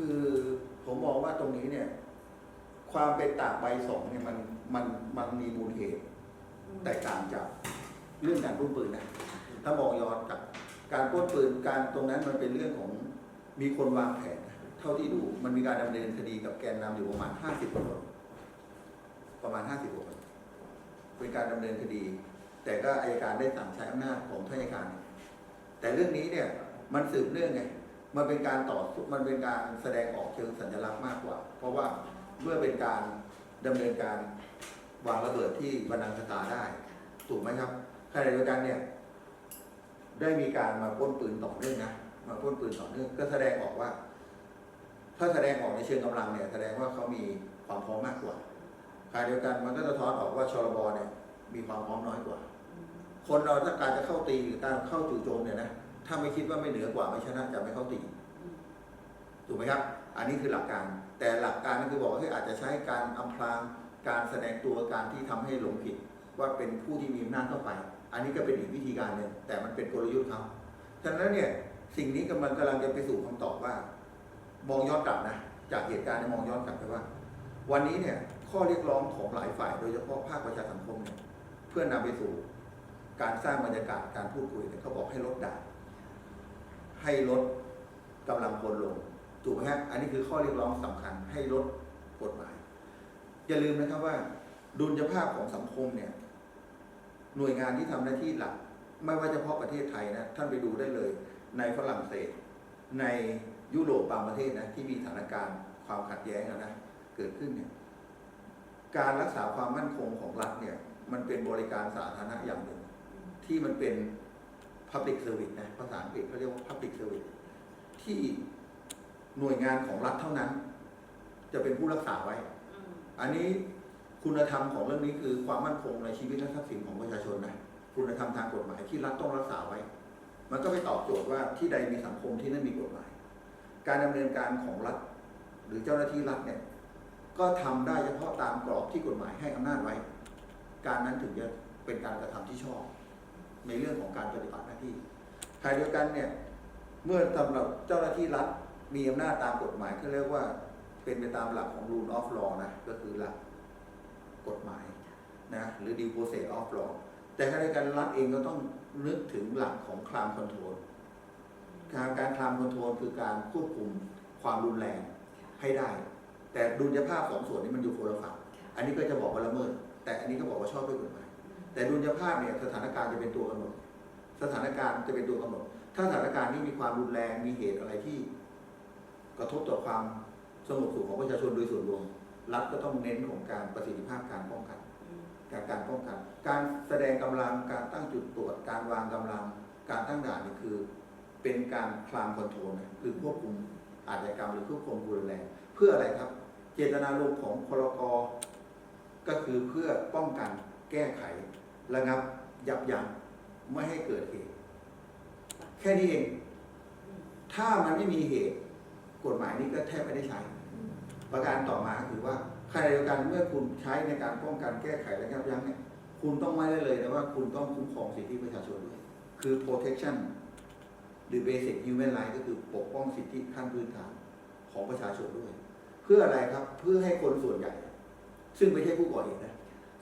คือผมมองว่าตรงนี้เนี่ย ความเป็นตากใบสองเนี่ยมันมันมันมีมูลเหตุแตกต่างจากเรื่องการปล้นปืนนะถ้ามองย้อนจากการปล้นปืนการตรงนั้นมันเป็นเรื่องของมีคนวางแผนนะเท่าที่ดูมันมีการดำเนินคดีกับแกนนำอยู่ประมาณห้าสิบคนประมาณห้าสิบคนเป็นการดำเนินคดี แต่ก็อายการได้สั่งใช้อำนาจของท่านอัยการ แต่เรื่องนี้เนี่ย มันสืบเนื่องไง มันเป็นการต่อสู้มันเป็นการแสดงออกเชิงสัญลักษณ์มากกว่า เพราะว่าเมื่อเป็นการดำเนินการวางระเบิดที่บันดังสตาได้ ถูกไหมครับขณะเดียวกันเนี่ย ได้มีการมาปล้นปืนต่อเนื่องนะมาปล้นปืนต่อเนื่องก็แสดงออกว่า ถ้าแสดงออกในเชิงกำลังเนี่ย แสดงว่าเขามีความพร้อมมากกว่าขณะเดียวกันมันก็สะท้อนออกว่าชลบเนี่ย มีความพร้อมน้อยกว่า คนเราถ้าการจะเข้าตีหรือการเข้าจู่โจมเนี่ยนะ ถ้าไม่คิดว่าไม่เหนือกว่าไม่ชนะจะไม่เข้าตีถูกไหมครับ อันนี้คือหลักการ แต่หลักการก็คือบอกว่าเฮ้ยอาจจะใช้การอำพรางการแสดงตัวการที่ทำให้หลงผิด ว่าเป็นผู้ที่มีอำนาจเข้าไป อันนี้ก็เป็นอีกวิธีการหนึ่งแต่มันเป็นกลยุทธ์เขาฉะนั้นเนี่ยสิ่งนี้กำลังกำลังจะไปสู่คำตอบว่า มองย้อนกลับนะ จากเหตุการณ์มองย้อนกลับไปว่า วันนี้เนี่ยข้อเรียกร้องของหลายฝ่าย โดยเฉพาะภาคประชาสังคมเนี่ยเพื่อนำไปสู่ การสร้างบรรยากาศการพูดคุยเนี่ยเขาบอกให้ลดด่า ให้ลดกำลังพลลง ถูกไหมฮะอันนี้คือข้อเรียกร้องสำคัญให้ลดกฎหมาย อย่าลืมนะครับว่า ดุลยภาพของสังคมเนี่ย หน่วยงานที่ทำหน้าที่หลัก ไม่ว่าเฉพาะประเทศไทยนะท่านไปดูได้เลย ในฝรั่งเศส ในยุโรปบางประเทศนะที่มีสถานการณ์ความขัดแย้งนะเกิดขึ้นเนี่ยการรักษาความมั่นคงของรัฐเนี่ย มันเป็นบริการสาธารณะอย่างหนึ่ง ที่มันเป็น Public Service นะภาษาอังกฤษเขาเรียกว่า Public Service ที่หน่วยงานของรัฐเท่านั้น จะเป็นผู้รักษาไว้ อันนี้คุณธรรมของเรื่องนี้คือความมั่นคงในชีวิตและทรัพย์สินของประชาชนนะคุณธรรมทางกฎหมายที่รัฐต้องรักษาไว้ มันก็ไปตอบโจทย์ว่าที่ใดมีสังคมที่นั่นมีกฎหมาย การดำเนินการของรัฐ หรือเจ้าหน้าที่รัฐเนี่ย ก็ทำได้เฉพาะตามกรอบที่กฎหมายให้อำนาจไว้ การนั้นถึงจะเป็นการกระทำที่ชอบ ในเรื่องของการปฏิบัติหน้าที่ขณะเดียวกันเนี่ย เมื่อสำหรับเจ้าหน้าที่รัฐมีอำนาจตามกฎหมายก็เรียกว่า เป็นไปตามหลักของ rule of law นะ ก็คือหลักกฎหมายนะหรือ due process of law แต่ขณะเดียวกันรัฐเองก็ต้องนึกถึงหลักของ crime control การการ crime control คือการควบคุมความรุนแรงให้ได้ แต่ดุลยภาพสองส่วนนี้มันอยู่คนละฝั่งอันนี้ก็จะบอกว่าละเมิดแต่อันนี้ก็บอกว่าชอบด้วยกฎหมาย แต่ดุลยภาพเนี่ยสถานการณ์จะเป็นตัวกำหนด สถานการณ์จะเป็นตัวกำหนด ถ้าสถานการณ์นี้มีความรุนแรงมีเหตุอะไรที่ กระทบต่อความสงบสุขของประชาชนโดยส่วนรวมรัฐก็ต้องเน้นของการประสิทธิภาพการป้องกันการการป้องกัน การแสดงกำลังการตั้งจุดตรวจ การวางกำลัง การตั้งด่านนี่คือ เป็นการคลามคอนโทรลคือควบคุมอาชญากรรมหรือควบคุมความรุนแรงเพื่ออะไรครับ เจตนารมณ์ของพรกก็คือเพื่อป้องกัน แก้ไขระงับยับยั้งไม่ให้เกิดเหตุ แค่นี้เอง ถ้ามันไม่มีเหตุ กฎหมายนี้ก็แทบไม่ได้ใช้ ประการต่อมาคือว่าขณะเดียวกันเมื่อคุณใช้ในการป้องกันแก้ไขและยับยั้งเนี่ยคุณต้องไม่ได้เลยนะว่าคุณต้องคุ้มครองสิทธิประชาชนด้วย คือ protection หรือ basic human right ก็คือปกป้องสิทธิขั้นพื้นฐานของประชาชนด้วย เพื่ออะไรครับเพื่อให้คนส่วนใหญ่ ซึ่งไม่ใช่ผู้ก่อเหตุนะ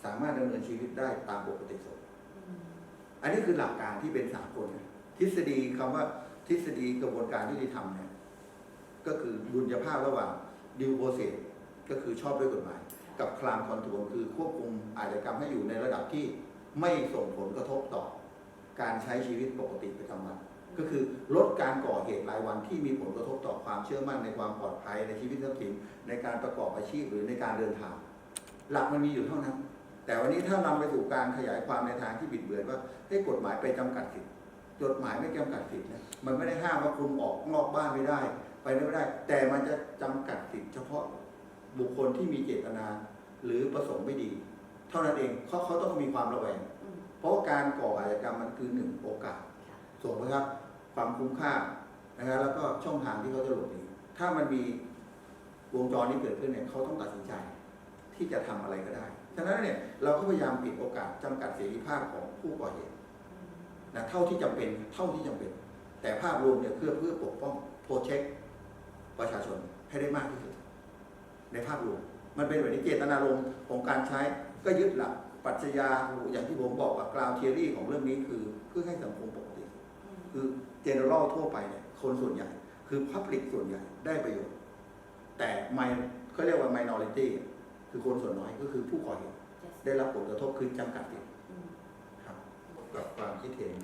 สามารถดำเนินชีวิตได้ตามปกติสุขอันนี้คือหลักการที่เป็นสากลนะทฤษฎีคำว่าทฤษฎีกระบวนการยุติธรรมเนี่ยก็คือดุลยภาพระหว่างดิวโ o เซสก็คือชอบด้วยกฎหมาย กับคลามคอนโทรลคือควบคุมอาชญากรรมให้อยู่ในระดับที่ไม่ส่งผลกระทบต่อ การใช้ชีวิตปกติประจำวัน ก็คือลดการก่อเหตุรายวันที่มีผลกระทบต่อความเชื่อมั่นในความปลอดภัยในชีวิตทรัพย์สินในการประกอบอาชีพหรือในการเดินทาง หลักมันมีอยู่เท่านั้น แต่วันนี้ถ้านำไปสู่การขยายความในทางที่บิดเบือนว่าให้กฎหมายไปจำกัดสิทธิ์กฎหมายไม่จำกัดสิทธิ์นะมันไม่ได้ห้ามว่าคุณออกนอกบ้านไม่ได้ ไปไม่ได้ แต่มันจะจำกัดสิทธิ์เฉพาะบุคคลที่มีเจตนาหรือประสงค์ไม่ดี เท่านั้นเองเขาเขาต้องมีความระแวง เพราะการก่ออาชญากรรมมันคือหนึ่งโอกาสส่วนนะครับความคุ้มค่านะครับแล้วก็ช่องทางที่เขาจะหลบหนีถ้ามันมีวงจรนี้เกิดขึ้นเนี่ยเขาต้องตัดสินใจ ที่จะทำอะไรก็ได้ ฉะนั้นเนี่ยเราก็พยายามปิดโอกาสจำกัดเสรีภาพของผู้ก่อเหตุนะเท่าที่จำเป็นเท่าที่จำเป็น แต่ภาพรวมเนี่ยเพื่อเพื่อปกป้องโปรเช็คประชาชนให้ได้มากที่สุด ในภาพรวมมันเป็นแบบนี้เจตนารมณ์ของการใช้ก็ยึดหลักปรัชญาอย่างที่ผมบอกว่ากราวเทียรี่ของเรื่องนี้คือเพื่อให้สังคมปกติ คือเจเนอเรลทั่วไปเนี่ยคนส่วนใหญ่ คือพับลิกส่วนใหญ่ได้ประโยชน์ แต่ไม่เขาเรียกว่า minority คือคนส่วนน้อยก็คือผู้ก่อเหตุ ได้รับผลกระทบคือจำกัดสิทธิ์ครับกับความคิดเห็น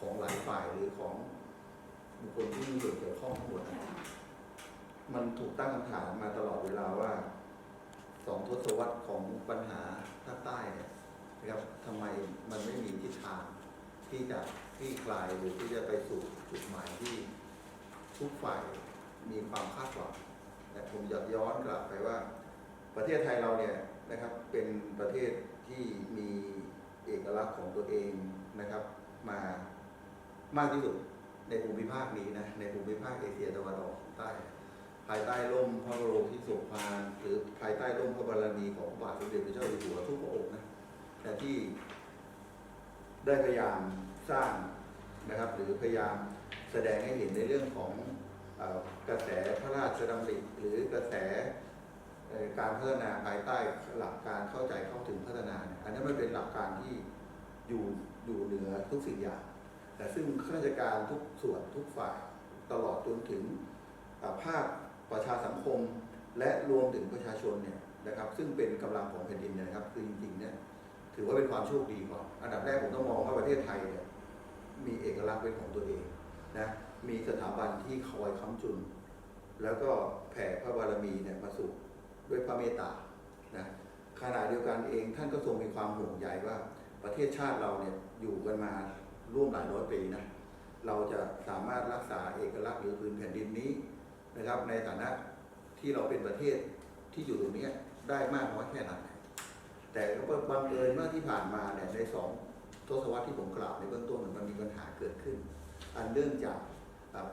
ของหลายฝ่ายหรือของบุคคลที่มีส่วนเกี่ยวข้องทั้งหมดนะมันถูกตั้งคำถามมาตลอดเวลาว่า สองทศวรรษของปัญหาภาคใต้เนี่ยนะครับทำไมมันไม่มีทิศทางที่จะคลี่คลายหรือที่จะไปสู่จุดหมายที่ทุกฝ่ายมีความคาดหวังแต่ผมอยากย้อนกลับไปว่า ประเทศไทยเราเนี่ยนะครับเป็นประเทศที่มีเอกลักษณ์ของตัวเองนะครับมามากที่สุดในภูมิภาคนี้นะในภูมิภาคเอเชียตะวันออกเฉียงใต้ภายใต้ร่มพระบรมพิโสภาหรือภายใต้ร่มพระบารมีของพระบาทสมเด็จพระเจ้าอยู่หัวทุกพระองค์นะแต่ที่ได้พยายามสร้างนะครับ หรือพยายามแสดงให้เห็นในเรื่องของอกระแสพระราชดำริหรือกระแส การพัฒนาภายใต้หลักการเข้าใจเข้าถึงพัฒนาเนี่ยอันนั้มันเป็นหลักการที่อยู่อยู่เหนือทุกสิ่งอย่างแต่ซึ่งข้าราชการทุกส่วนทุกฝ่ายตลอดจนถึงภาคประชาสังคมและรวมถึงประชาชนเนี่ยนะครับ ซึ่งเป็นกำลังของแผ่นดินนยนะครับ คือจริงๆเนี่ยถือว่าเป็นความโชคดีก่อนอันดับแรกผมต้องมองว่าประเทศไทยเนี่ยมีเอกลักษณ์เป็นของตัวเองนะมีสถาบันที่คอยค้ำจุน แล้วก็แผ่พระบารมีเนี่ยมาสู่ ด้วยพระเมตตานะขณะเดียวกันเองท่านก็ทรงมีความห่วงใยว่าประเทศชาติเราเนี่ยอยู่กันมาร่วมหลายร้อยปีนะเราจะสามารถรักษาเอกลักษณ์หรือพื้นแผ่นดินนี้นะครับ ในฐานะที่เราเป็นประเทศที่อยู่ตรงนี้ได้มากน้อยแค่ไหนแต่ก็บังเอิญเมื่อที่ผ่านมาเนี่ยในสองทศวรรษที่ผมกล่าวในเบื้องต้นมันมีปัญหาเกิดขึ้น อันเนื่องจาก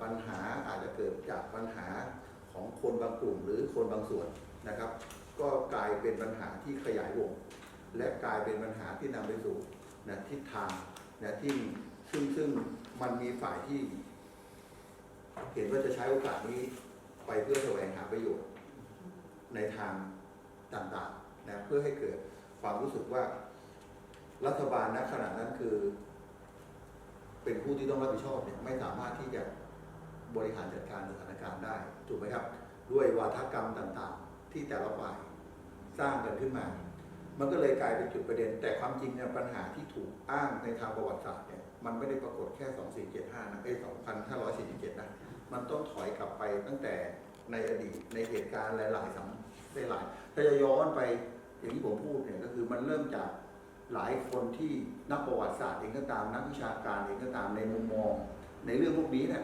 ปัญหาอาจจะเกิดจากปัญหาของคนบางกลุ่มหรือคนบางส่วน นะครับ ก็กลายเป็นปัญหาที่ขยายวง และกลายเป็นปัญหาที่นำไปสู่นะทิศทางนะที่ซึ่งซึ่งมันมีฝ่ายที่เห็นว่าจะใช้โอกาสนี้ไปเพื่อแสวงหาประโยชน์ ในทางต่างๆนะเพื่อให้เกิดความรู้สึกว่ารัฐบาลณขณะนั้นคือ เป็นผู้ที่ต้องรับผิดชอบเนี่ยไม่สามารถที่จะบริหารจัดการสถานการณ์ได้ถูกไหมครับ ด้วยวาทกรรมต่างๆ ที่แต่ละฝ่ายสร้างกันขึ้นมา มันก็เลยกลายเป็นจุดประเด็น แต่ความจริงเนี่ยปัญหาที่ถูกอ้างในทางประวัติศาสตร์เนี่ยมันไม่ได้ปรากฏแค่ 2475 นะไอ้2547 นะ มันต้องถอยกลับไปตั้งแต่ในอดีตในเหตุการณ์หลายๆสัมหลายๆถ้าจะย้อนไปอย่างที่ผมพูดเนี่ยก็คือมันเริ่มจากหลายคนที่นักประวัติศาสตร์เองก็ตามนักวิชาการเองก็ตามในมุมมอง ในเรื่องพวกนี้เนี่ย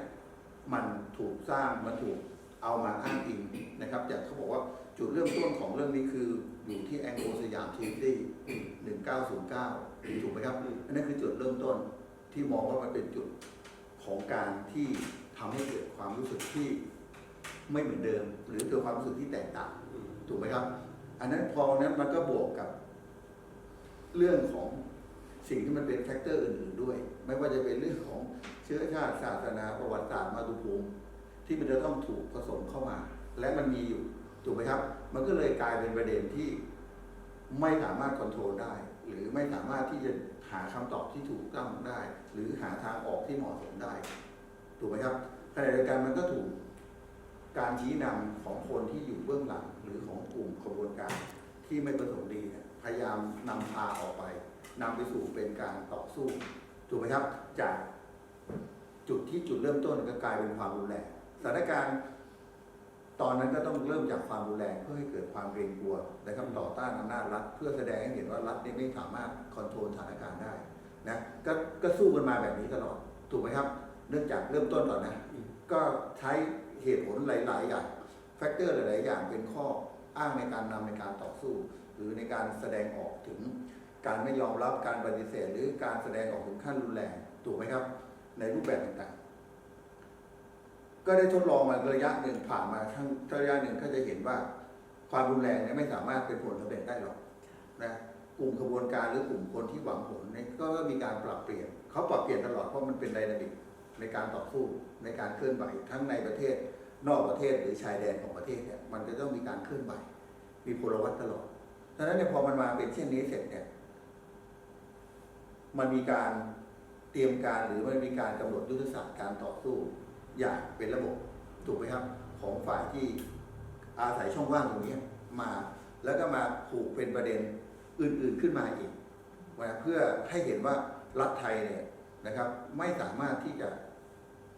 มันถูกสร้างมันถูก เอามาอ้างอิงนะครับอย่างเขาบอกว่าจุดเริ่มต้นของเรื่องนี้คืออยู่ที่แองโกลสยามทีตี้1909ถูกไหมครับอันนั้นคือจุดเริ่มต้นที่มองว่ามันเป็นจุดของการที่ทำให้เกิดความรู้สึกที่ไม่เหมือนเดิม หรือเกิดความรู้สึกที่แตกต่างถูกไหมครับ อันนั้นพอนั้นมันก็บวกกับ เรื่องของสิ่งที่มันเป็นแฟกเตอร์อื่นๆด้วย ไม่ว่าจะเป็นเรื่องของเชื้อชาติศาสนาประวัติศาสตร์มาตุภูมิ ที่มันจะต้องถูกผสมเข้ามา และมันมีอยู่ถูกไหมครับ มันก็เลยกลายเป็นประเด็นที่ไม่สามารถคอนโทรลได้ หรือไม่สามารถที่จะหาคำตอบที่ถูกต้องได้ หรือหาทางออกที่เหมาะสมได้ ถูกไหมครับขณะเดียวกันมันก็ถูกการชี้นำของคนที่อยู่เบื้องหลัง หรือของกลุ่มขบวนการที่ไม่ประสงค์ดีพยายามนำพาออกไปนำไปสู่เป็นการต่อสู้ ถูกไหมครับ จากจุดที่จุดเริ่มต้นก็กลายเป็นความรุนแรง ถานการณ์ตอนนั้นก็ต้องเริ่มจากความรุนแรงเพื่อให้เกิดความเกรงกลัวนะครับต่อต้านอำนาจรัฐเพื่อแสดงให้เห็นว่ารัฐนี่ไม่สามารถคอนโทรลสถานการณ์ได้นะก็ก็สู้กันมาแบบนี้ตลอดถูกไหมครับ เนื่องจากเริ่มต้นก่อนนะ ก็ใช้เหตุผลหลาย ๆ อย่างแฟกเตอร์หลาย ๆ อย่างเป็นข้ออ้างในการนำในการต่อสู้ หรือในการแสดงออกถึง การไม่ยอมรับการปฏิเสธ หรือการแสดงออกถึงขั้นรุนแรงถูกไหมครับ ในรูปแบบต่างๆ ก็ได้ทดลองมาระยะหนึ่งผ่านมาทั้งระยะหนึ่งก็จะเห็นว่าความรุนแรงเนี่ยไม่สามารถเป็นผลสำเร็จได้หรอกนะกลุ่มขบวนการหรือกลุ่มคนที่หวังผลเนี่ยก็มีการปรับเปลี่ยนเขาปรับเปลี่ยนตลอดเพราะมันเป็นไดนามิกในการต่อสู้ในการเคลื่อนไหวทั้งในประเทศนอกประเทศหรือชายแดนของประเทศเนี่ยมันจะต้องมีการเคลื่อนไหวมีพลวัตตลอดดังนั้นเนี่ยพอมันมาเป็นเช่นนี้เสร็จเนี่ยมันมีการเตรียมการหรือมันมีการกำหนดยุทธศาสตร์การต่อสู้ อย่างเป็นระบบถูกไหมครับ ของฝ่ายที่อาศัยช่องว่างตรงนี้มาแล้วก็มาผูกเป็นประเด็นอื่นๆขึ้นมาอีกนะเพื่อให้เห็นว่ารัฐไทยเนี่ยนะครับ ไม่สามารถที่จะ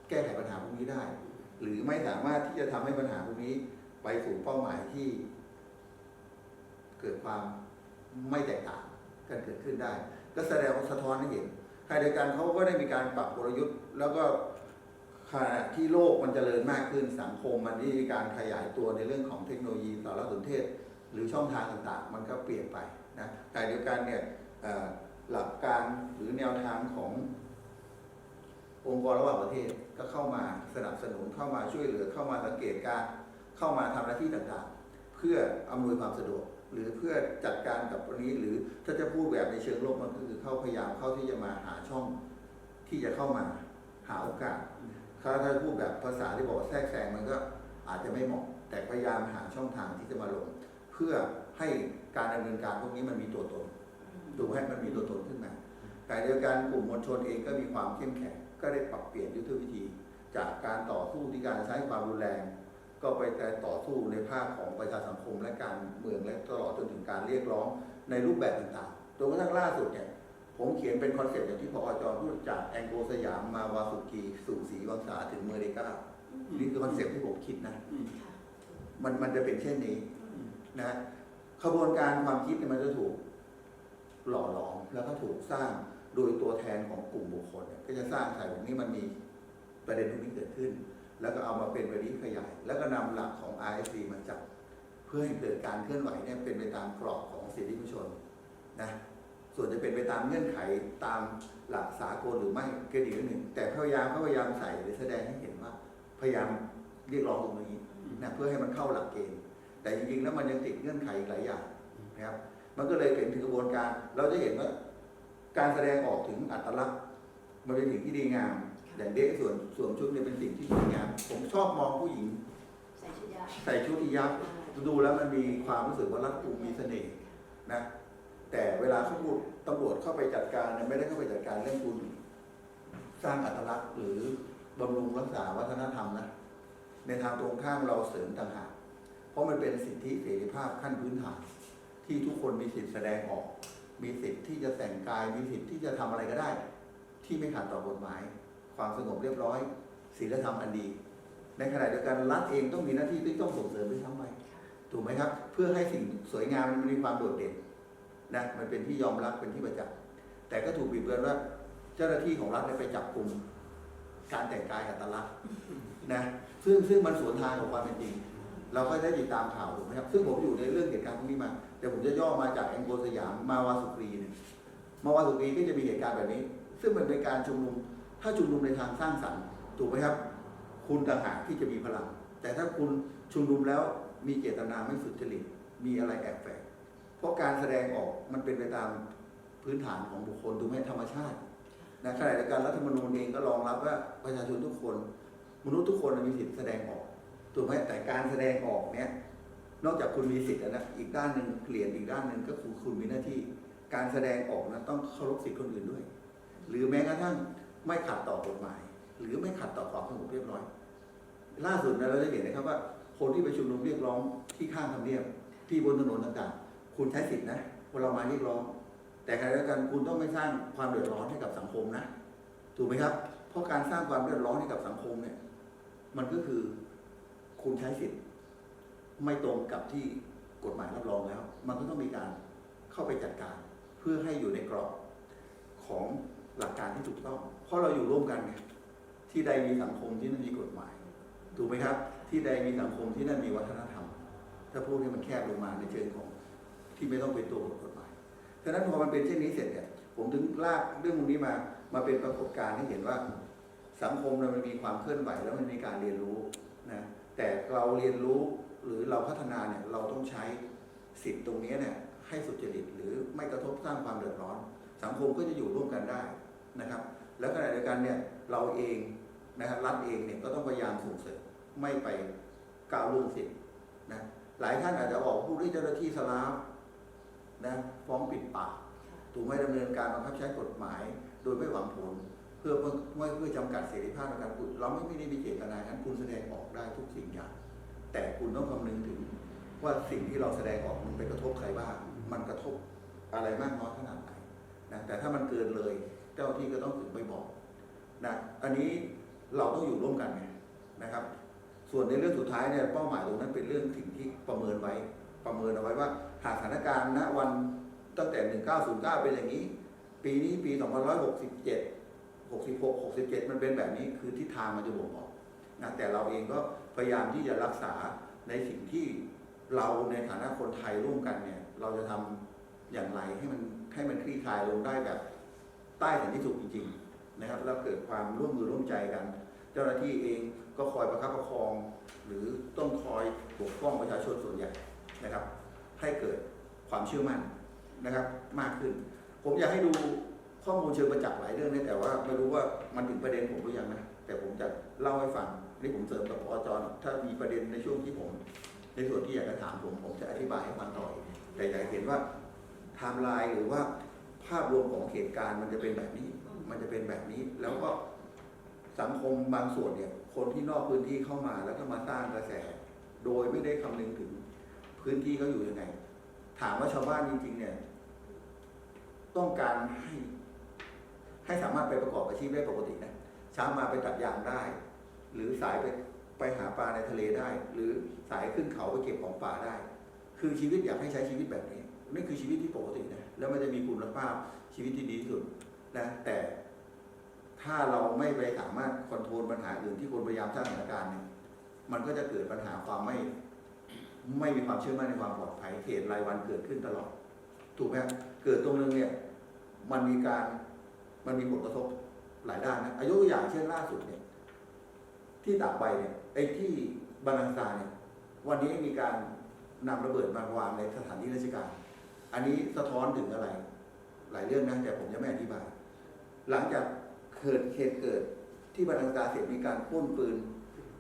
แก้ไขปัญหาพวกนี้ได้ หรือไม่สามารถที่จะทำให้ปัญหาพวกนี้ไปสู่เป้าหมายที่ เกิดความไม่แตกต่างกันเกิดขึ้นได้ ก็แสดงสะท้อนให้เห็นขณะเดียวกันเขาก็ได้มีการปรับกลยุทธ์ แล้วก็ ขณะที่โลกมันเจริญมากขึ้นสังคมมันมีการขยายตัวในเรื่องของเทคโนโลยีสารสนเทศ หรือช่องทางต่างๆ มันก็เปลี่ยนไปนะขณะเดียวกันเนี่ยหลักการหรือแนวทางขององค์กรระหว่างประเทศก็เข้ามาสนับสนุนเข้ามาช่วยเหลือเข้ามาสังเกตการเข้ามาทำหน้าที่ต่างๆ เพื่ออำนวยความสะดวก หรือเพื่อจัดการกับวันนี้ หรือถ้าจะพูดแบบในเชิงโลบมันก็คือเข้าพยายามเข้าที่จะมาหาช่องที่จะเข้ามาหาโอกาส ถ้าถ้าพูดแบบภาษาที่บอกแทรกแซงมันก็อาจจะไม่เหมาะ แต่พยายามหาช่องทางที่จะมาลง เพื่อให้การดำเนินการพวกนี้มันมีตัวตนดูให้มันมีตัวตนขึ้นมาแต่เดียวกันกลุ่มมวลชนเองก็มีความเข้มแข็งก็ได้ปรับเปลี่ยนยุทธวิธี จากการต่อสู้ที่การใช้ความรุนแรง ก็ไปการต่อสู้ในภาคของประชาสังคมและการเมืองและตลอดจนถึงการเรียกร้องในรูปแบบต่างๆจนกระทั่งล่าสุดเนี่ย ผมเขียนเป็นคอนเซ็ปต์อย่างที่พอจพูดจากแองโกลสยามมาวาสุกีสู่ศรีวังสาถึงเมอริกานี่คือคอนเซ็ปต์ที่ผมคิดนะค่ะมันมันจะเป็นเช่นนี้นะขบวนการความคิดเนี่ยมันจะถูกหล่อหลอมแล้วก็ถูกสร้างโดยตัวแทนของกลุ่มบุคคลเนี่ยก็จะสร้างใส่แบบนี้มันมีประเด็นพวกนี้เกิดขึ้น แล้วก็เอามาเป็นประเด็นขยาย แล้วก็นำหลักของ RSC มาจับ เพื่อให้เกิดการเคลื่อนไหวเนี่ยเป็นไปตามกรอบของสิทธิมนุษยชนนะ ส่วนจะเป็นไปตามเงื่อนไขตามหลักสากลหรือไม่ก็ดีกว่าหนึ่ง แต่พยายามเขาพยายามใส่หรือแสดงให้เห็นว่า พยายามเรียกร้องตรงนี้นะเพื่อให้มันเข้าหลักเกณฑ์แต่จริงๆแล้วมันยังติดเงื่อนไขอีกหลายอย่างนะครับ มันก็เลยเป็นถึงกระบวนการ เราจะเห็นว่าการแสดงออกถึงอัตลักษณ์มันเป็นสิ่งที่ดีงามอย่างเด็กส่วนสวมชุดเนี่ยเป็นสิ่งที่ดีงามผมชอบมองผู้หญิง ใส่ชุดยาใส่ชุดที่ยับดูแล้วมันมีความรู้สึกว่ารัดกุมมีเสน่ห์นะ แต่เวลาเขาพูดตำรวจเข้าไปจัดการเนี่ยไม่ได้เข้าไปจัดการเรื่องคุณสร้างอัตลักษณ์หรือบำรุงรักษาวัฒนธรรมนะในทางตรงข้ามเราเสริมต่างหากเพราะมันเป็นสิทธิเสรีภาพขั้นพื้นฐาน ที่ทุกคนมีสิทธิแสดงออก มีสิทธิที่จะแต่งกายมีสิทธิที่จะทำอะไรก็ได้ ที่ไม่ขัดต่อกฎหมาย ความสงบเรียบร้อยศีลธรรมอันดี ในขณะเดียวกันรัฐเองต้องมีหน้าที่ที่ต้องส่งเสริมด้วยซ้ำไปถูกไหมครับ เพื่อให้สิ่งสวยงามมันมีความโดดเด่น นะมันเป็นที่ยอมรับเป็นที่ประจักษ์แต่ก็ถูกบิดเบือนว่า เจ้าหน้าที่ของรัฐไปจับกลุ่มการแต่งกายอัตลักษณ์นะซึ่งซึ่งมันสวนทางกับความเป็นจริง เราก็ได้ติดตามข่าวถูกไหมครับซึ่งผมอยู่ในเรื่องเหตุการณ์พวกนี้มาแต่ผมจะย่อมาจากแองโกลสยามมาวาสุกรีเนี่ยมาวาสุกรีก็จะมีเหตุการณ์แบบนี้ ซึ่งมันเป็นการชุมนุมถ้าชุมนุมในทางสร้างสรรค์ถูกไหมครับ คุณต่างหากที่จะมีพลัง แต่ถ้าคุณชุมนุมแล้วมีเจตนาไม่สุจริตมีอะไรแอบแฝง เพราะการแสดงออกมันเป็นไปตามพื้นฐานของบุคคลถูกไหมธรรมชาตินะขณะเดียวกันรัฐธรรมนูญเองก็รองรับว่าประชาชนทุกคน มนุษย์ทุกคนมีสิทธิแสดงออกถูกไหมแต่การแสดงออกเนี้ยนอกจากคุณมีสิทธิแล้วนะอีกด้านหนึ่งเปลี่ยนอีกด้านหนึ่งก็คือคุณมีหน้าที่ การแสดงออกนะต้องเคารพสิทธิคนอื่นด้วย หรือแม้กระทั่งไม่ขัดต่อกฎหมาย หรือไม่ขัดต่อความสงบเรียบร้อย ล่าสุดเนยเราได้เห็นนะครับว่า คนที่ไปชุมนุมเรียกร้องที่ข้างทำเนียบที่บนถนนต่างๆ คุณใช้สิทธินะเรามาเรียกร้อง แต่ขณะเดียวกันคุณต้องไม่สร้างความเดือดร้อนให้กับสังคมนะ ถูกไหมครับ เพราะการสร้างความเดือดร้อนให้กับสังคมเนี่ย มันก็คือคุณใช้สิทธิ์ไม่ตรงกับที่กฎหมายรับรองแล้ว มันก็ต้องมีการเข้าไปจัดการ เพื่อให้อยู่ในกรอบของหลักการที่ถูกต้อง เพราะเราอยู่ร่วมกันไงที่ใดมีสังคมที่นั่นมีกฎหมาย ถูกไหมครับ ที่ใดมีสังคมที่นั่นมีวัฒนธรรม ถ้าพูดให้มันแคบลงมาในเชิงของ ที่ไม่ต้องเป็นตัวบทกฎหมายฉะนั้นพอมันเป็นเช่นนี้เสร็จเนี่ยผมถึงลากเรื่องพวกนี้มามาเป็นปรากฏการณ์ให้เห็นว่า สังคมเนี่ยมันมีความเคลื่อนไหวแล้วมันมีการเรียนรู้นะแต่เราเรียนรู้หรือเราพัฒนาเนี่ยเราต้องใช้สิทธิ์ตรงนี้เนี่ยให้สุจริตหรือไม่กระทบสร้างความเดือดร้อน สังคมก็จะอยู่ร่วมกันได้นะครับ แล้วขณะเดียวกันเนี่ยเราเองนะครับรัฐเองเนี่ยก็ต้องพยายามส่งเสริมไม่ไปก้าวล่วงสิทธินะหลายท่านอาจจะบอกผู้ที่เจ้าหน้าที่สลาฟ นะฟ้องปิดปากถูกไม่ดำเนินการบังคับใช้กฎหมาย โดยไม่หวังผลเพื่อเพื่อเพื่อเพื่อจำกัดเสรีภาพในการพูดเราไม่ไม่ได้มีเจตนางั้นคุณแสดงออกได้ทุกสิ่งอย่าง แต่คุณต้องคำนึงถึงว่าสิ่งที่เราแสดงออกมันไปกระทบใครบ้างมันกระทบอะไรมากน้อยขนาดไหนนะแต่ถ้ามันเกินเลย เจ้าหน้าที่ก็ต้องถึงไปบอกนะอันนี้เราต้องอยู่ร่วมกันไงนะครับ ส่วนในเรื่องสุดท้ายเนี่ยเป้าหมายตรงนั้นเป็นเรื่องสิ่งที่ประเมินไว้ ประเมินเอาไว้ว่าหากสถานการณ์ณวันตั้งแต่ 1909 เป็นอย่างนี้ ปีนี้ปี 2567 66 67 มันเป็นแบบนี้คือทิศทางมันจะบ่งบอกนะแต่เราเองก็พยายามที่จะรักษาในสิ่งที่เราในฐานะคนไทยร่วมกันเนี่ย เราจะทำอย่างไรให้มันให้มันคลี่คลายลงได้แบบใต้สันติสุขจริง ๆ นะครับ แล้วเกิดความร่วมมือร่วมใจกัน เจ้าหน้าที่เองก็คอยประคับประคอง หรือต้องคอยปกป้องประชาชนส่วนใหญ่นะครับ ให้เกิดความเชื่อมั่นนะครับมากขึ้น ผมอยากให้ดูข้อมูลเชิงประจักษ์หลายเรื่องนะแต่ว่าไม่รู้ว่ามันถึงประเด็นผมหรือยังนะแต่ผมจะเล่าให้ฟังนี่ผมเสริมกับพอจรถ้ามีประเด็นในช่วงที่ผม ในส่วนที่อยากจะถามผมผมจะอธิบายให้ฟังต่อแต่อยากเห็นว่าไทม์ไลน์หรือว่าภาพรวมของเหตุการณ์มันจะเป็นแบบนี้ มันจะเป็นแบบนี้ แล้วก็สังคมบางส่วนเนี่ย คนที่นอกพื้นที่เข้ามาแล้วก็มาสร้างกระแส โดยไม่ได้คำนึงถึง พื้นที่เขาอยู่ยังไง ถามว่าชาวบ้านจริง ๆ เนี่ย ต้องการให้ ให้สามารถไปประกอบอาชีพได้ปกตินะเช้ามาไปตัดยางได้ หรือสายไปไปหาปลาในทะเลได้ หรือสายขึ้นเขาไปเก็บของป่าได้ คือชีวิตอยากให้ใช้ชีวิตแบบนี้นี่คือชีวิตที่ปกตินะแล้วมันจะมีคุณภาพชีวิตที่ดีที่สุดนะแต่ถ้าเราไม่ไปสามารถคอนโทรลปัญหาอื่นที่คนพยายามสร้างสถานการณ์เนี่ยมันก็จะเกิดปัญหาความไม่ ไม่มีความเชื่อมั่นในความปลอดภัยเหตุรายวันเกิดขึ้นตลอด ถูกไหมเกิดตรงนึงเนี่ยมันมีการมันมีผลกระทบหลายด้านนะอายุตัวอย่างเช่นล่าสุดเนี่ย ที่ตากใบเนี่ยไอ้ที่บานังซาเนี่ย วันนี้มีการนำระเบิดมาวางในสถานที่ราชการ อันนี้สะท้อนถึงอะไร หลายเรื่องนะแต่ผมจะไม่อธิบาย หลังจากเกิดเหตุเกิดที่บานังซาเสร็จมีการปล้นปืน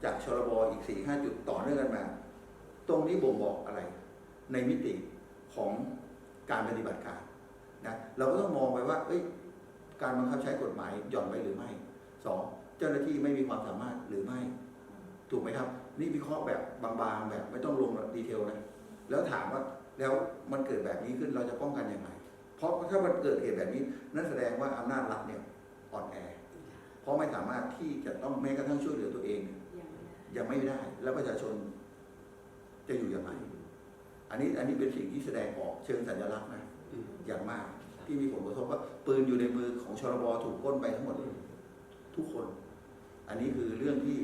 จากชลบอีกสี่ห้าจุดต่อเนื่องกันมา ตรงนี้บ่งบอกอะไร ในมิติของการปฏิบัติการนะเราก็ต้องมองไปว่า เอ้ย การบังคับใช้กฎหมายหย่อนไปหรือไม่สองเจ้าหน้าที่ไม่มีความสามารถหรือไม่ ถูกไหมครับ นี่วิเคราะห์แบบบางๆแบบไม่ต้องลงดีเทลนะแล้วถามว่าแล้วมันเกิดแบบนี้ขึ้นเราจะป้องกันยังไง เพราะถ้ามันเกิดเหตุแบบนี้ นั่นแสดงว่าอำนาจรัฐเนี่ยอ่อนแอ เพราะไม่สามารถที่จะต้องแม้กระทั่งช่วยเหลือตัวเอง ยังไม่ได้ แล้วประชาชน จะอยู่อย่างไรอันนี้อันนี้เป็นสิ่งที่แสดงออกเชิงสัญลักษณ์นะอย่างมาก ที่มีผลกระทบว่าปืนอยู่ในมือของชรบถูกปล้นไปทั้งหมดทุกคน อันนี้คือเรื่องที่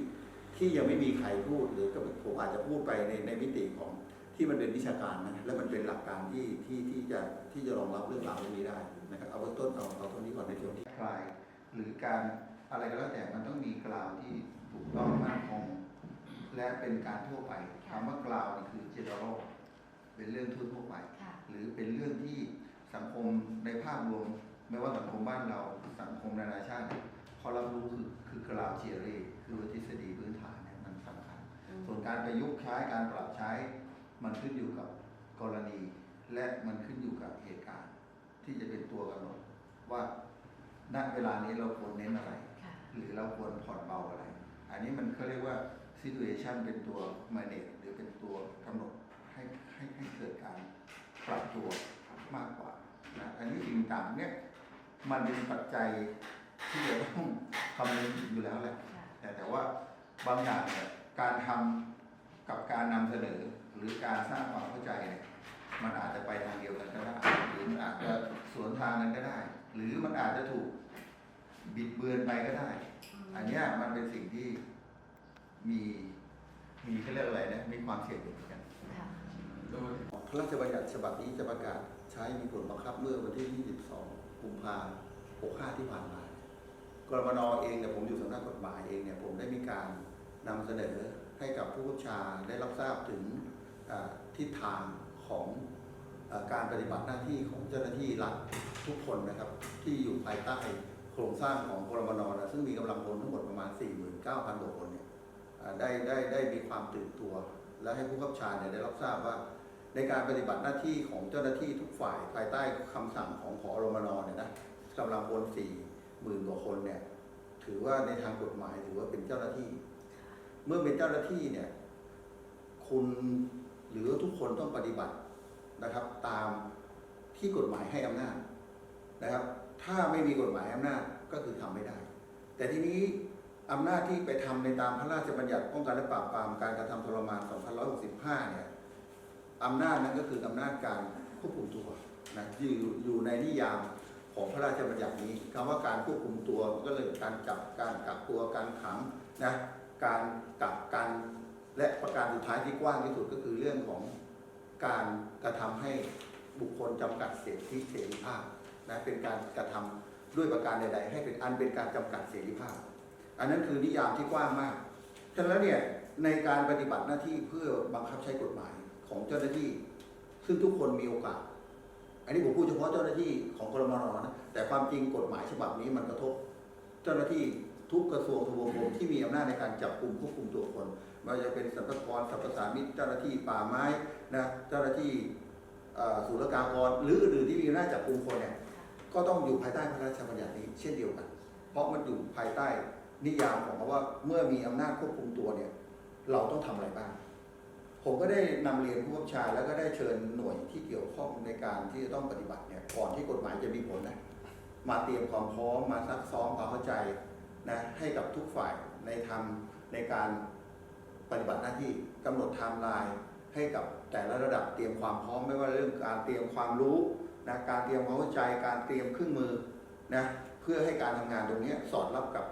ที่ยังไม่มีใครพูดหรือก็ผมอาจจะพูดไปในในมิติของที่มันเป็นวิชาการนะและมันเป็นหลักการที่ที่ที่จะที่จะรองรับเรื่องราวพวกนี้ได้นะครับเอาเบื้องต้นเอาเอาตรงนี้ก่อนในส่วนที่คลาย หรือการอะไรก็แล้วแต่มันต้องมีกล่าวที่ถูกต้องมั่นคง และเป็นการทั่วไปคำว่ากล่าวนี่คือ general เป็นเรื่องทั่วๆไปค่ะหรือเป็นเรื่องที่สังคมในภาพรวม ไม่ว่าสังคมบ้านเราสังคมนานาชาติเนี่ยพอรับรู้คือคือกราวเทียรีคือทฤษฎีพื้นฐานเนี่ยมันสำคัญ ส่วนการประยุกต์ใช้การปรับใช้ มันขึ้นอยู่กับกรณี และมันขึ้นอยู่กับเหตุการณ์ ที่จะเป็นตัวกำหนดว่าณเวลานี้เราควรเน้นอะไรค่ะหรือเราควรผ่อนเบาอะไร อันนี้มันเขาเรียกว่า situation เป็นตัว manage หรือเป็นตัวกำหนดให้ให้ให้เกิดการปรับตัวมากกว่านะอันนี้สิ่งต่างเนี่ยมันเป็นปัจจัยที่จะต้องคำนึงอยู่แล้วแหละแต่แต่ว่าบางอย่างเนี่ยการทำกับการนำเสนอหรือการสร้างความเข้าใจเนี่ยมันอาจจะไปทางเดียวกันก็ได้หรือมันอาจจะสวนทางกันก็ได้ หรือมันอาจจะถูกบิดเบือนไปก็ได้ อันนี้มันเป็นสิ่งที่ มีมีเขาเรียกอะไรนะมีความเสี่ยงอยู่เหมือนกันค่ะโดยพระราชบัญญัติฉบับนี้จะประกาศใช้มีผลบังคับเมื่อวันที่ 22 กุมภาพันธ์65 ที่ผ่านมากรมนเองเนี่ยผมอยู่สำนักกฎหมายเองเนี่ยผมได้มีการนำเสนอให้กับผู้บัญชาได้รับทราบถึงอ่าทิศทางของอาการปฏิบัติหน้าที่ของเจ้าหน้าที่รัฐทุกคนนะครับ ที่อยู่ภายใต้โครงสร้างของกรมนนะซึ่งมีกำลังพลทั้งหมดประมาณ 49,000กว่าคนเนี่ยอ่า ได้ได้ได้มีความตื่นตัว และให้ผู้ขับชาเนี่ยได้รับทราบว่า ในการปฏิบัติหน้าที่ของเจ้าหน้าที่ทุกฝ่ายภายใต้คำสั่งของผอรมนเนี่ยนะกำลังพลสี่หมื่นกว่าคนเนี่ยถือว่าในทางกฎหมายถือว่าเป็นเจ้าหน้าที่ เมื่อเป็นเจ้าหน้าที่เนี่ยคุณหรือทุกคนต้องปฏิบัตินะครับ ตามที่กฎหมายให้อำนาจนะครับ ถ้าไม่มีกฎหมายอำนาจก็คือทำไม่ได้ แต่ทีนี้ อำนาจที่ไปทำในตามพระราชบัญญัติป้องกันและปราบปรามการกระทำทรมาน 2565 เนี่ยอำนาจนั้นก็คืออำนาจการควบคุมตัวนะอยู่อยู่ในนิยามของพระราชบัญญัตินี้คำว่าการควบคุมตัวก็เลยการจับการกักตัวการขังนะการกักกันและประการสุดท้ายที่กว้างที่สุดก็คือเรื่องของการกระทำให้บุคคลจำกัดเสรีเสรีภาพนะเป็นการกระทำด้วยประการใด ๆ ให้เป็นอันเป็นการจำกัดเสรีภาพ อันนั้นคือนิยามที่กว้างมาก ฉะนั้นเนี่ยในการปฏิบัติหน้าที่เพื่อบังคับใช้กฎหมายของเจ้าหน้าที่ ซึ่งทุกคนมีโอกาส อันนี้ผมพูดเฉพาะเจ้าหน้าที่ของกรมนนะแต่ความจริงกฎหมายฉบับนี้มันกระทบ เจ้าหน้าที่ทุกกระทรวงทบวงกรมที่มีอำนาจในการจับกลุ่มควบคุมตัวคนไมันจะเป็นสรรพากรสรรพสามิตรเจ้าหน้าที่ป่าไม้นะเจ้าหน้าที่ศุลกากรหรืออื่นที่มีอำนาจจับกลุ่มคนเนี่ยก็ต้องอยู่ภายใต้พระราชบัญญัตินี้เช่นเดียวกัน เพราะมันอยู่ภายใต้ นิยามของคำว่าเมื่อมีอำนาจควบคุมตัวเนี่ย เราต้องทำอะไรบ้าง ผมก็ได้นำเรียนผู้บัญชาแล้วก็ได้เชิญหน่วยที่เกี่ยวข้องในการที่จะต้องปฏิบัติเนี่ยก่อนที่กฎหมายจะมีผลนะมาเตรียมความพร้อมมาซักซ้อมความเข้าใจนะให้กับทุกฝ่ายในทำในการปฏิบัติหน้าที่กำหนดไทม์ไลน์ให้กับแต่ละระดับเตรียมความพร้อมไม่ว่าเรื่องการเตรียมความรู้นะการเตรียมความเข้าใจการเตรียมเครื่องมือนะเพื่อให้การทำงานตรงเนี้ยสอดรับกับ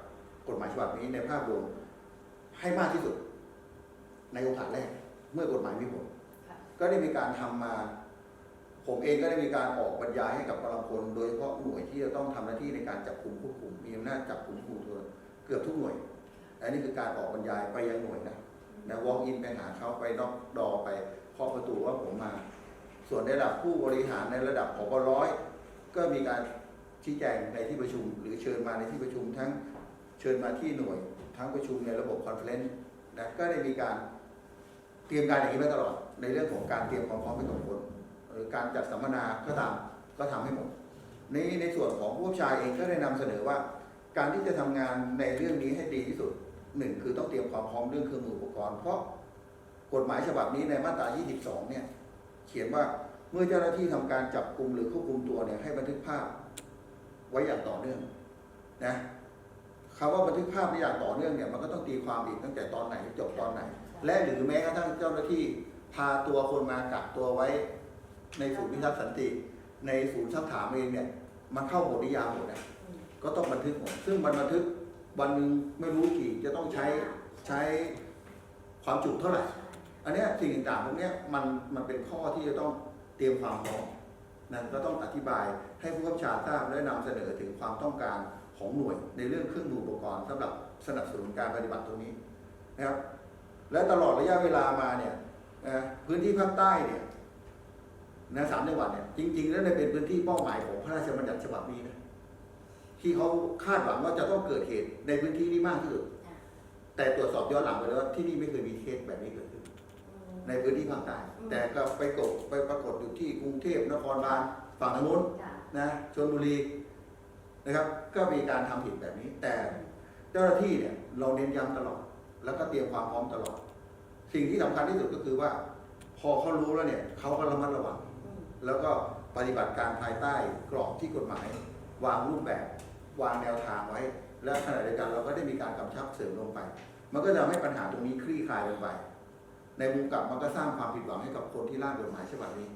กฎหมายฉบับนี้ในภาพรวมให้มากที่สุด ในโอกาสแรก เมื่อกฎหมายมีผลค่ะก็ได้มีการทำมา ผมเองก็ได้มีการออกบรรยายให้กับกำลังพลโดยเฉพาะหน่วยที่จะต้องทำหน้าที่ในการจับกลุ่มควบคุมมีอำนาจจับกลุ่มควบคุมตัวเกือบทุกหน่วยอันนี้คือการออกบรรยายไปยังหน่วยนะนะวอล์กอินไปหาเขาไปนอกดอไปเคาะประตูว่าผมมา ส่วนในระดับผู้บริหารในระดับผบร้อยก็มีการชี้แจงในที่ประชุม หรือเชิญมาในที่ประชุมทั้ง เชิญมาที่หน่วยทั้งประชุมในระบบคอนเฟลเลนซ์นะก็ได้มีการเตรียมการอย่างนี้มาตลอด ในเรื่องของการเตรียมความพร้อมให้กับคนหรือการจัดสัมมนาก็ตามก็ทำให้หมดในในส่วนของผู้ชายเองก็ได้นำเสนอว่า การที่จะทำงานในเรื่องนี้ให้ดีที่สุดหนึ่งคือต้องเตรียมความพร้อมเรื่องเครื่องมืออุปกรณ์เพราะกฎหมายฉบับนี้ในมาตรา 22 เนี่ย เขียนว่าเมื่อเจ้าหน้าที่ทำการจับกลุ่มหรือควบคุมตัวเนี่ยให้บันทึกภาพไว้อย่างต่อเนื่องนะ คำว่าบันทึกภาพในอย่างต่อเนื่องเนี่ยมันก็ต้องตีความอีกตั้งแต่ตอนไหนจบตอนไหน และหรือแม้กระทั่งเจ้าหน้าที่พาตัวคนมากักตัวไว้ ในศูนย์พิทักษ์สันติ ในศูนย์สักถามเองเนี่ยมันเข้าบทนิยามหมดนะอืมก็ต้องบันทึกหมดซึ่งมันบันทึกวันหนึ่งไม่รู้กี่จะต้องใช้ใช้ความจุเท่าไหร่ใช่อันเนี้ยสิ่งต่างๆพวกเนี้ยมันมันเป็นข้อที่จะต้องเตรียมความพร้อมนะก็ต้องอธิบายให้ผู้ขับชาทราบและนำเสนอถึงความต้องการ ของหน่วยในเรื่องเครื่องมืออุปกรณ์สำหรับสนับสนุนการปฏิบัติตรงนี้นะครับ และตลอดระยะเวลามาเนี่ยนะพื้นที่ภาคใต้เนี่ยนะสามจังหวัดเนี่ยจริง ๆ แล้วเนี่ยเป็นพื้นที่เป้าหมายของพระราชบัญญัติฉบับนี้นะที่เขาคาดหวังว่าจะต้องเกิดเหตุในพื้นที่นี้มากที่สุดค่ะแต่ตรวจสอบย้อนหลังไปแล้วว่าที่นี่ไม่เคยมีเคสแบบนี้เกิดขึ้นอืมในพื้นที่ภาคใต้อืมแต่ก็ไปกดไปปรากฏอยู่ที่กรุงเทพนครบาลฝั่งทางนู้นค่ะนะชลบุรี นะครับ ก็มีการทำผิดแบบนี้ แต่เจ้าหน้าที่เนี่ยเราเน้นย้ำตลอด แล้วก็เตรียมความพร้อมตลอด สิ่งที่สำคัญที่สุดก็คือว่า พอเขารู้แล้วเนี่ยเขาก็ระมัดระวังอืมแล้วก็ปฏิบัติการภายใต้กรอบที่กฎหมาย วางรูปแบบ วางแนวทางไว้ และขณะเดียวกันเราก็ได้มีการกำชับเสริมลงไป มันก็จะทำให้ปัญหาตรงนี้คลี่คลายลงไป ในมุมกลับมันก็สร้างความผิดหวังให้กับคนที่ร่างกฎหมายฉบับนี้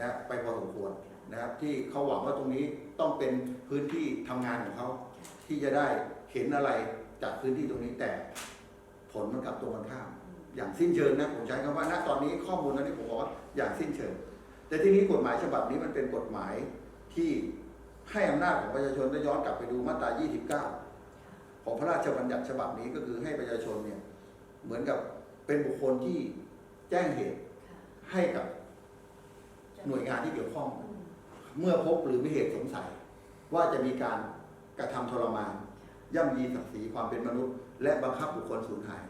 นะไปพอสมควร นะครับที่เขาหวังว่าตรงนี้ต้องเป็นพื้นที่ทำงานของเขาที่จะได้เห็นอะไรจากพื้นที่ตรงนี้แต่ผลมันกลับตรงกันข้าม อย่างสิ้นเชิงนะผมใช้คำว่าณตอนนี้ข้อมูลนั้นที่ผมบอกว่าอย่างสิ้นเชิง แต่ที่นี้กฎหมายฉบับนี้มันเป็นกฎหมายที่ให้อำนาจของประชาชนได้ย้อนกลับไปดูมาตรา 29 ของพระราชบัญญัติฉบับนี้ก็คือให้ประชาชนเนี่ยเหมือนกับเป็นบุคคลที่แจ้งเหตุให้กับหน่วยงานที่เกี่ยวข้อง มเมื่อพบหรือมีเหตุสงสัย ว่าจะมีการกระทำทรมาน ย่ำยีศักดิ์ศรีความเป็นมนุษย์ และบังคับบุคคลสูญหาย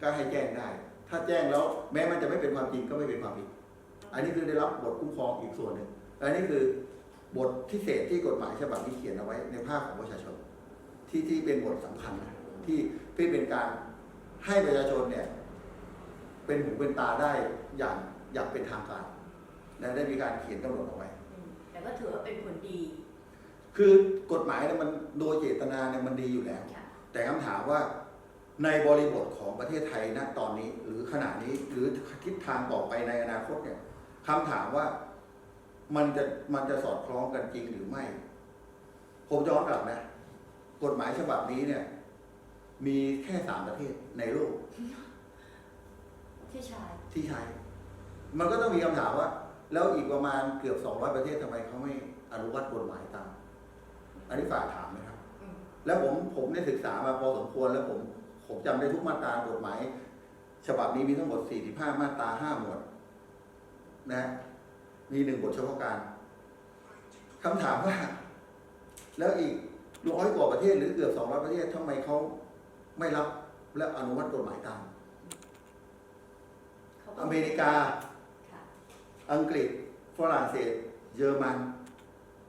ก็ให้แจ้งได้ ถ้าแจ้งแล้วแม้มันจะไม่เป็นความจริงก็ไม่เป็นความผิด อันนี้คือได้รับบทคุ้มครองอีกส่วนหนึ่งอันนี้คือบทพิเศษที่กฎหมายฉบับนี้เขียนเอาไว้ในภาคของประชาชน ที่ที่เป็นบทสำคัญนะที่ที่เป็นการให้ประชาชนเนี่ย เป็นหูเป็นตาได้อย่างอย่างเป็นทางการและได้มีการเขียนกำหนดเอาไว้ ก็ถือว่าเป็นผลดีคือกฎหมายเนี่ยมันโดยเจตนาเนี่ยมันดีอยู่แล้ว ค่ะแต่คำถามว่าในบริบทของประเทศไทยณตอนนี้ หรือขณะนี้หรือทิศทางต่อไปในอนาคตเนี่ยคำถามว่ามันจะมันจะสอดคล้องกันจริงหรือไม่ ผมย้อนกลับนะ กฎหมายฉบับนี้เนี่ย มีแค่สามประเทศในโลก ที่ชายที่ใช้ มันก็ต้องมีคำถามว่า แล้วอีกประมาณเกือบ 200 ประเทศทำไมเขาไม่อนุวัตกฎหมายตาม อันนี้ฝากถามนะครับอืมแล้วผมผมได้ศึกษามาพอสมควรแล้วผมผมจำได้ทุกมาตรากฎหมาย ฉบับนี้มีทั้งหมด 45 มาตรา 5 หมวดนะมีหนึ่งบทเฉพาะการคำถามว่า แล้วอีกร้อยกว่าประเทศหรือเกือบ 200 ประเทศทำไมเขาไม่รับและอนุมัติกฎหมายตามเขาก็อเมริกาค่ะ อังกฤษฝรั่งเศส เยอรมัน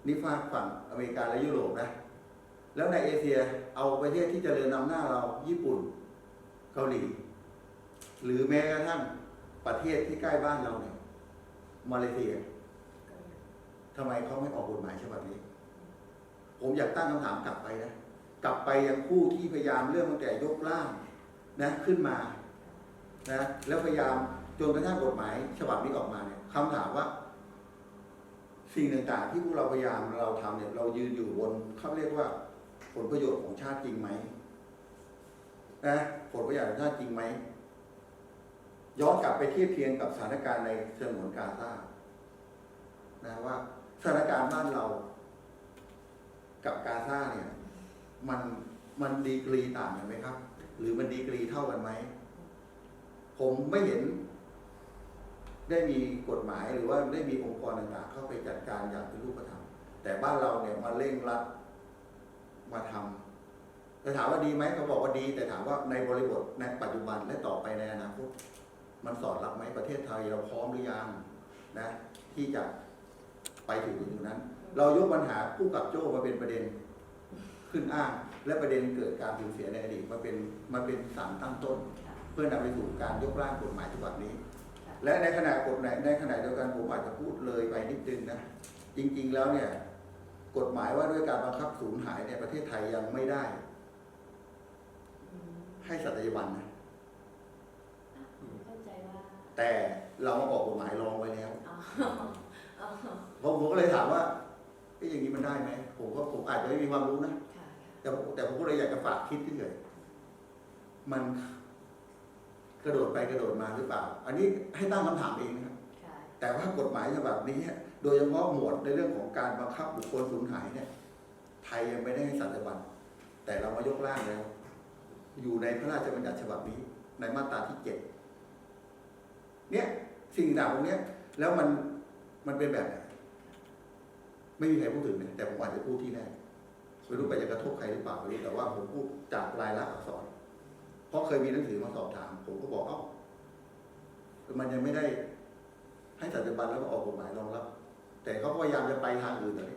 นี่ฝากฝั่งอเมริกาและยุโรปนะแล้วในเอเชียเอาประเทศที่เจริญนำหน้าเราญี่ปุ่นเกาหลี หรือแม้กระทั่งประเทศที่ใกล้บ้านเราเนี่ยมาเลเซียทำไมเขาไม่ออกกฎหมายฉบับนี้ ผมอยากตั้งคำถามกลับไปนะ กลับไปยังผู้ที่พยายามเรื่องตั้งแต่ยกร่างนะขึ้นมานะแล้วพยายามจนกระทั่งกฎหมายฉบับนี้ออกมาเนี่ย คำถามว่า สิ่งต่างๆ ที่พวกเราพยายามเราทำเนี่ย เรายืนอยู่บนเขาเรียกว่า ผลประโยชน์ของชาติจริงไหมนะผลประโยชน์ของชาติจริงไหมย้อนกลับไปเทียบเคียงกับสถานการณ์ในฉนวนกาซานะว่าสถานการณ์บ้านเรา กับกาซาเนี่ย มันมันดีกรีต่างกันไหมครับ หรือมันดีกรีเท่ากันไหมผมไม่เห็น ได้มีกฎหมายหรือว่าได้มีองค์กรต่างๆ เข้าไปจัดการอย่างเป็นรูปธรรม แต่บ้านเราเนี่ยมาเร่งรัดมาทำแต่ถามว่าดีไหมเขาบอกว่าดี แต่ถามว่าในบริบทในปัจจุบันและต่อไปในอนาคตมันสอดรับไหมประเทศไทยเราพร้อมหรือยังนะ ที่จะไปถึงจุดนั้น เรายกปัญหาผู้กับโจ้มาเป็นประเด็นขึ้นอ้าง และประเด็นเกิดการสูญเสียในอดีตมาเป็นมาเป็นสารตั้งต้นค่ะเพื่อนำไปสู่การยกร่างกฎหมายฉบับนี้ค่ะ และในขณะกฎหมายในขณะเดียวกันผมอาจจะพูดเลยไปนิดนึงนะจริง ๆแล้วเนี่ยกฎหมายว่าด้วยการบังคับสูญหายในประเทศไทยยังไม่ได้อืมให้สัตยาบันนะเข้าใจว่าแต่เรามาออกกฎหมายรองไว้แล้วอ๋ออ๋อผมผมก็เลยถามว่าเอ๊ะอย่างนี้มันได้ไหมผมก็ผมอาจจะไม่มีความรู้นะค่ะแต่ผมแต่ผมก็เลยอยากจะฝากคิดเฉยๆมัน กระโดดไปกระโดดมาหรือเปล่า อันนี้ให้ตั้งคำถามเองนะครับค่ะแต่ว่ากฎหมายฉบับนี้เนี่ยโดยเฉพาะหมวดในเรื่องของการบังคับบุคคลสูญหายเนี่ย ไทยยังไม่ได้ให้สัตยาบันแต่เรามายกร่างแล้ว อยู่ในพระราชบัญญัติฉบับนี้ ในมาตราที่เจ็ดเนี่ยสิ่งต่างพวกเนี้ยแล้วมันมันเป็นแบบไหนไม่มีใครพูดถึงนะแต่ผมอาจจะพูดที่แรกไม่รู้ไปจะกระทบใครหรือเปล่าไม่รู้แต่ว่าผมพูดจากลายลักษณ์อักษร เพราะเคยมีหนังสือมาสอบถาม ผมก็บอกเอ้ามันยังไม่ได้ ให้สัตยาบันแล้วก็ออกกฎหมายรองรับ แต่เขาพยายามจะไปทางอื่นเลย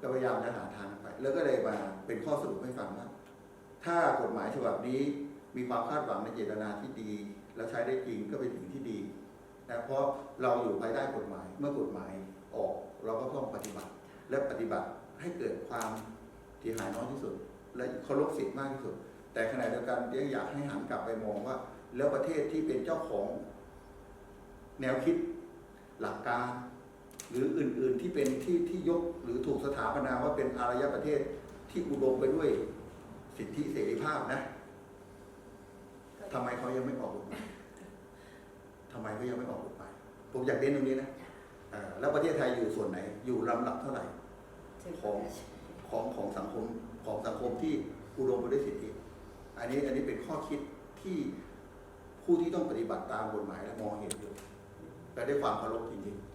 ก็พยายามจะหาทางไป แล้วก็เลยมาเป็นข้อสรุปให้ฟังว่าถ้ากฎหมายฉบับนี้มีความคาดหวังในเจตนาที่ดี แล้วใช้ได้จริงก็เป็นสิ่งที่ดีนะเพราะเราอยู่ภายใต้กฎหมายเมื่อกฎหมายออก เราก็ต้องปฏิบัติ และปฏิบัติให้เกิดความเสียหายน้อยที่สุด และเคารพสิทธิ์มากที่สุด แต่ขณะเดียวกันยังอยากให้หันกลับไปมองว่า แล้วประเทศที่เป็นเจ้าของ แนวคิดหลักการ หรืออื่น ๆที่เป็นที่ที่ยกหรือถูกสถาปนาว่าเป็นอารยประเทศที่อุดมไปด้วยสิทธิเสรีภาพนะทำไมเขายังไม่ออกกฎหมายทำไมเขายังไม่ออกกฎหมายผมอยากเน้นตรงนี้นะอแล้วประเทศไทยอยู่ส่วนไหน อยู่ลำดับเท่าไหร่ของของของสังคมของสังคมที่อุดมไปด้วยสิทธิ อันนี้อันนี้เป็นข้อคิดที่ผู้ที่ต้องปฏิบัติตามกฎหมายและมองเห็นอยู่และด้วยความเคารพจริงๆ